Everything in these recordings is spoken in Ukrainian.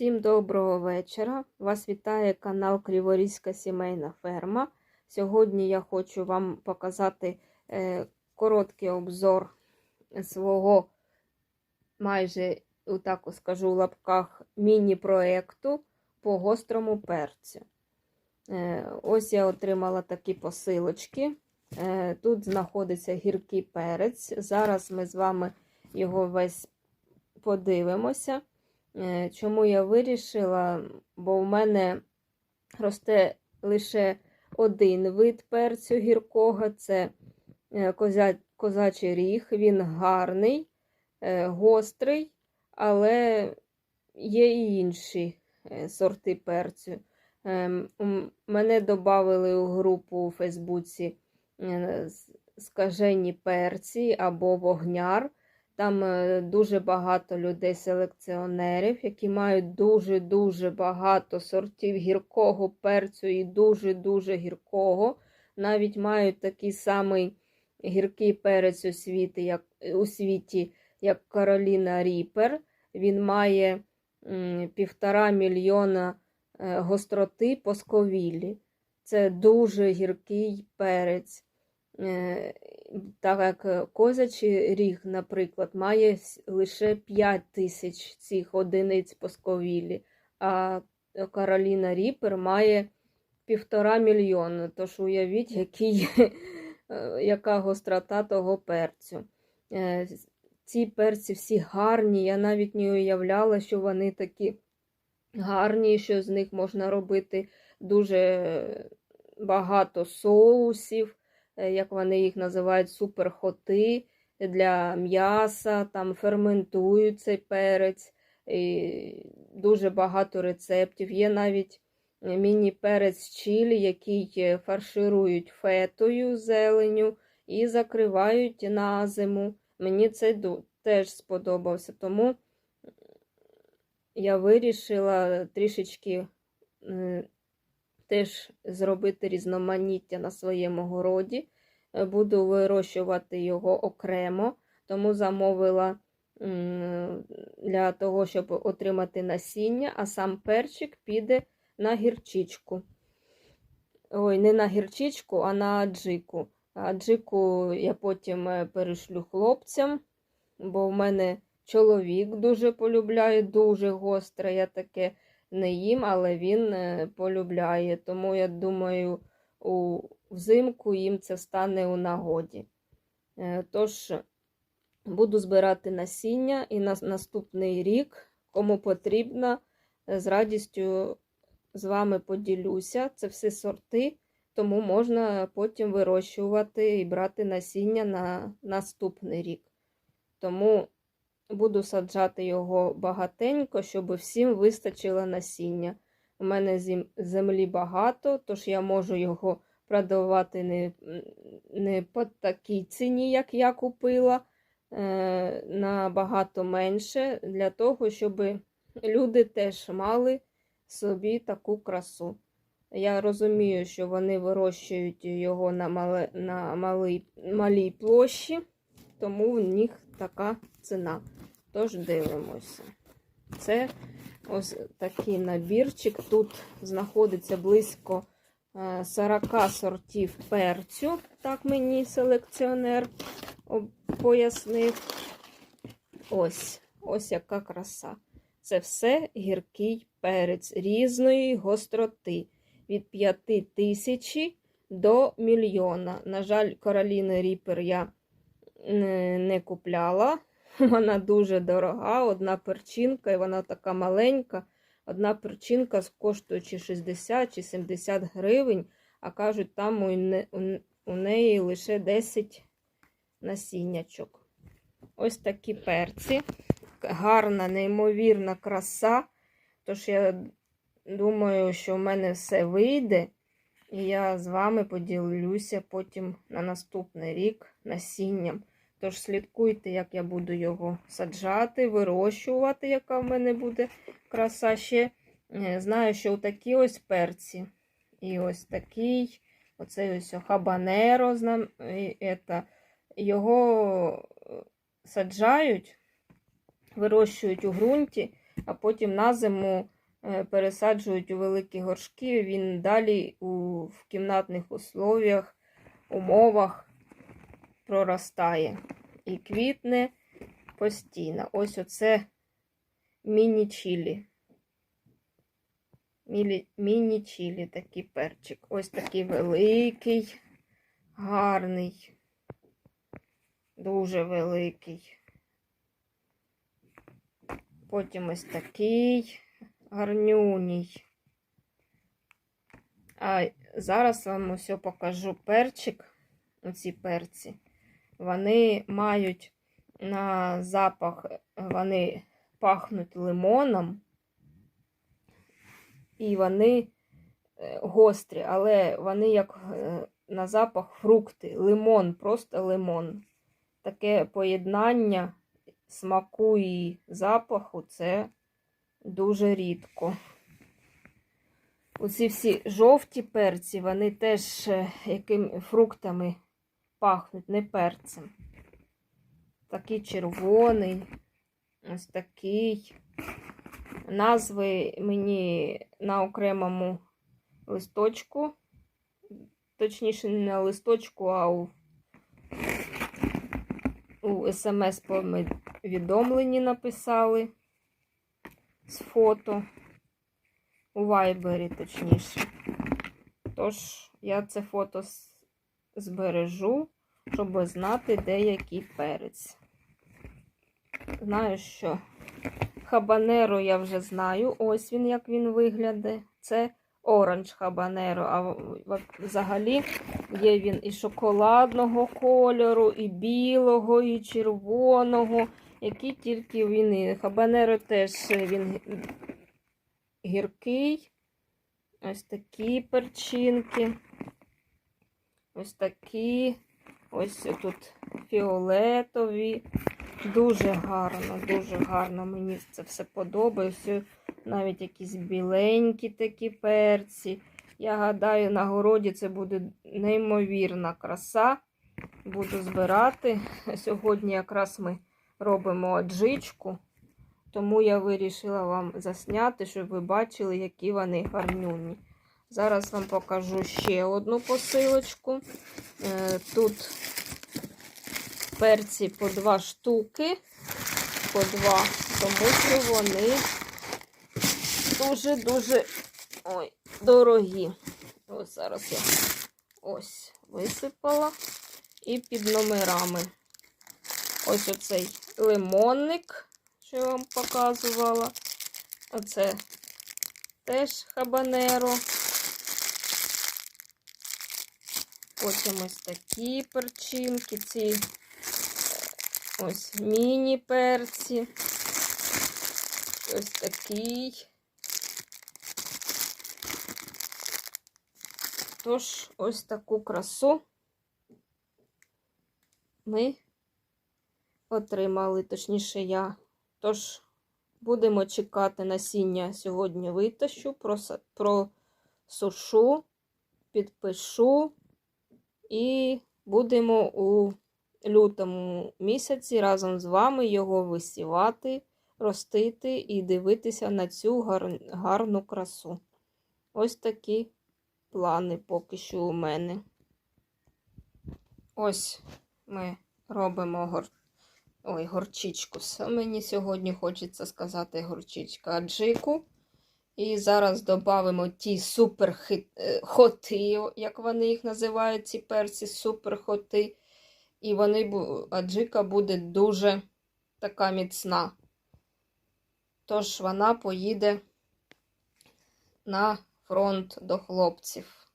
Всім доброго вечора. Вас вітає канал Криворізька сімейна ферма. Сьогодні я хочу вам показати е, короткий обзор свого майже, отак скажу в лапках, міні-проекту по гострому перцю. Е, ось я отримала такі посилочки. Е, тут знаходиться гіркий перець. Зараз ми з вами його весь подивимося. Е, Чому я вирішила? Бо в мене росте лише один вид перцю гіркого це е, козя, козачий ріг. Він гарний, е, гострий, але є і інші сорти перцю. Ем, Мене додали у групу у Фейсбуці скажені перці або вогняр. Там е, дуже багато людей-селекціонерів, які мають дуже-дуже багато сортів гіркого перцю і дуже-дуже гіркого. Навіть мають такий самий гіркий перець у світі, як, у світі, як Кароліна Ріпер. Він має півтора мільйона е, гостроти по сковіллі. Це дуже гіркий перець. Е, так як козачий ріг, наприклад, має лише 5 тисяч цих одиниць по сковіллі, а Кароліна Ріпер має півтора мільйона. Тож уявіть, який, е, яка гострота того перцю. Е, Ці перці всі гарні. Я навіть не уявляла, що вони такі гарні, що з них можна робити дуже багато соусів як вони їх називають, суперхоти для м'яса, там ферментують цей перець, і дуже багато рецептів. Є навіть е, міні-перець чилі, який е, фарширують фетою, зеленю і закривають на зиму. Мені це теж сподобався, тому я вирішила трішечки е, теж зробити різноманіття на своєму городі. Е, Буду вирощувати його окремо, тому замовила для того, щоб отримати насіння, а сам перчик піде на гірчичку. Ой, не на гірчичку, а на аджику. Аджику я потім е, перешлю хлопцям, бо в мене чоловік дуже полюбляє, дуже гостре. Я таке не їм, але він е, полюбляє. Тому я думаю, у взимку їм це стане у нагоді. Е, Тож буду збирати насіння і на наступний рік, кому потрібно, з радістю з вами поділюся. Це всі сорти, тому можна потім вирощувати і брати насіння на наступний рік. Тому буду саджати його багатенько, щоб всім вистачило насіння. У мене землі багато, тож я можу його продавати не, не по такій ціні, як я купила, е, набагато менше, для того, щоб люди теж мали собі таку красу. Я розумію, що вони вирощують його на, мале, на малий, малій площі, тому в них така ціна. Тож дивимося. Це ось такий набірчик. Тут знаходиться близько е, 40 сортів перцю. Так мені селекціонер пояснив. Ось, ось яка краса. Це все гіркий перець різної гостроти від 5 тисяч до мільйона. На жаль, Кароліни Ріпер я не, купляла. Вона дуже дорога, одна перчинка, і вона така маленька. Одна перчинка коштує чи 60 чи 70 гривень, а кажуть, там у, не- у неї лише 10 насіннячок. Ось такі перці. Гарна, неймовірна краса. Тож я думаю, що в мене все вийде. І я з вами поділюся потім на наступний рік насінням. Тож слідкуйте, як я буду його саджати, вирощувати, яка в мене буде краса. Ще е, знаю, що такі ось перці. І ось такий, оцей ось хабанеро, знам- ета, його е, саджають, вирощують у ґрунті а потім на зиму е, пересаджують у великі горшки. Він далі у, в кімнатних условіях, умовах проростає і квітне постійно. Ось оце міні-чілі. Міні-чілі такий перчик. Ось такий великий, гарний, дуже великий. Потім ось такий гарнюній. А зараз вам усе покажу перчик. Оці перці. Вони мають на запах, вони пахнуть лимоном. І вони е, гострі, але вони як е, на запах фрукти, лимон, просто лимон. Таке поєднання смаку і запаху це дуже рідко. Оці всі жовті перці, вони теж е, якими фруктами пахнуть, не перцем. Такий червоний, ось такий. Назви мені на окремому листочку, точніше, не на листочку, а у, у смс-повідомленні написали з фото. У вайбері, точніше. Тож, я це фото збережу, щоб знати, де який перець. Знаю, що хабанеро я вже знаю. Ось він, як він виглядає. Це оранж хабанеро. А взагалі є він і шоколадного кольору, і білого, і червоного. Які тільки він і хабанеро теж він гіркий. Ось такі перчинки. Ось такі. Ось тут фіолетові. Дуже гарно, дуже гарно. Мені це все подобається. Навіть якісь біленькі такі перці. Я гадаю, на городі це буде неймовірна краса. Буду збирати. Сьогодні якраз ми робимо аджичку. Тому я вирішила вам засняти, щоб ви бачили, які вони гарнюні. Зараз вам покажу ще одну посилочку. Е, Тут перці по два штуки, по два, тому що вони дуже-дуже дорогі. Ось зараз я ось висипала і під номерами. Ось оцей лимонник, що я вам показувала. Оце теж хабанеро. Потім ось такі перчинки, ці е, ось міні-перці. Ось такий. Тож, ось таку красу ми отримали, точніше я. Тож, будемо чекати насіння сьогодні витащу, просушу, підпишу і будемо у лютому місяці разом з вами його висівати, ростити і дивитися на цю гар- гарну красу. Ось такі плани поки що у мене. Ось ми робимо гор... Ой, горчичку. Мені сьогодні хочеться сказати горчичка аджику. І зараз додамо ті суперхоти, як вони їх називають, ці перці, суперхоти. І вони, аджика буде дуже така міцна. Тож вона поїде на фронт до хлопців.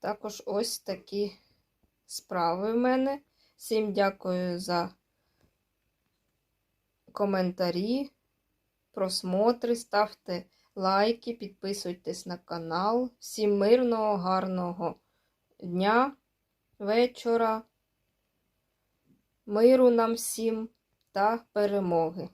Також ось такі справи в мене. Всім дякую за коментарі, просмотри, ставте лайки, підписуйтесь на канал. Всім мирного, гарного дня, вечора, миру нам всім та перемоги.